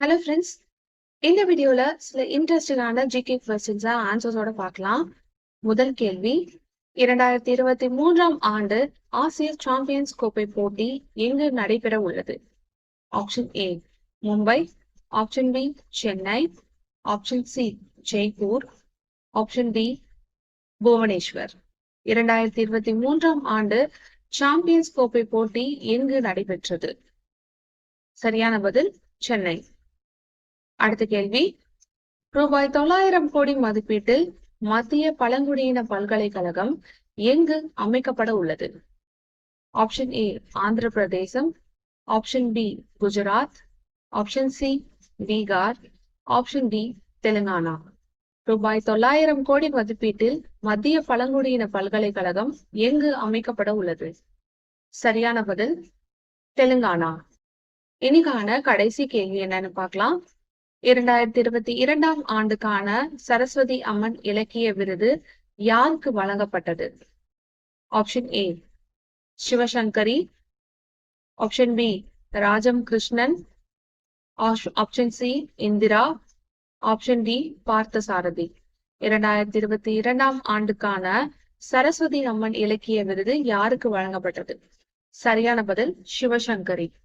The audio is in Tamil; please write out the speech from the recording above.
ஹலோ ஃப்ரெண்ட்ஸ் இந்த வீடியோல சில இன்ட்ரெஸ்டிங்கான ஜிகே கொஸ்டின்ஸா ஆன்சர்ஸோட பார்க்கலாம். முதல் கேள்வி இரண்டாயிரத்தி இருபத்தி மூன்றாம் ஆண்டு ஆசிய சாம்பியன்ஸ் கோப்பை போட்டி எங்கு நடைபெற உள்ளது? Option A Mumbai. Option B Chennai. Option C Jaipur. Option D Bhubaneswar. இரண்டாயிரத்தி இருபத்தி மூன்றாம் ஆண்டு சாம்பியன்ஸ் கோப்பை போட்டி எங்கு நடைபெற்றது? சரியான பதில் சென்னை. அடுத்த கேள்வி. ரூபாய் தொள்ளாயிரம் கோடி மதிப்பீட்டில் மத்திய பழங்குடியின பல்கலைக்கழகம் எங்கு அமைக்கப்பட உள்ளது? Option A Andhra Pradesh option B Gujarat. Option C Bihar. Option D Telangana. ரூபாய் தொள்ளாயிரம் கோடி மதிப்பீட்டில் மத்திய பழங்குடியின பல்கலைக்கழகம் எங்கு அமைக்கப்பட உள்ளது? சரியான பதில் தெலுங்கானா. இனிக்கான கடைசி கேள்வி என்னன்னு பார்க்கலாம். இரண்டாயிரத்தி இருபத்தி இரண்டாம் ஆண்டுக்கான சரஸ்வதி அம்மன் இலக்கிய விருது யாருக்கு வழங்கப்பட்டது? Option A Sivasankari. Option B Rajam Krishnan option C Indira. Option D Parthasarathy. இரண்டாயிரத்தி இருபத்தி இரண்டாம் ஆண்டுக்கான சரஸ்வதி அம்மன் இலக்கிய விருது யாருக்கு வழங்கப்பட்டது? சரியான பதில் சிவசங்கரி.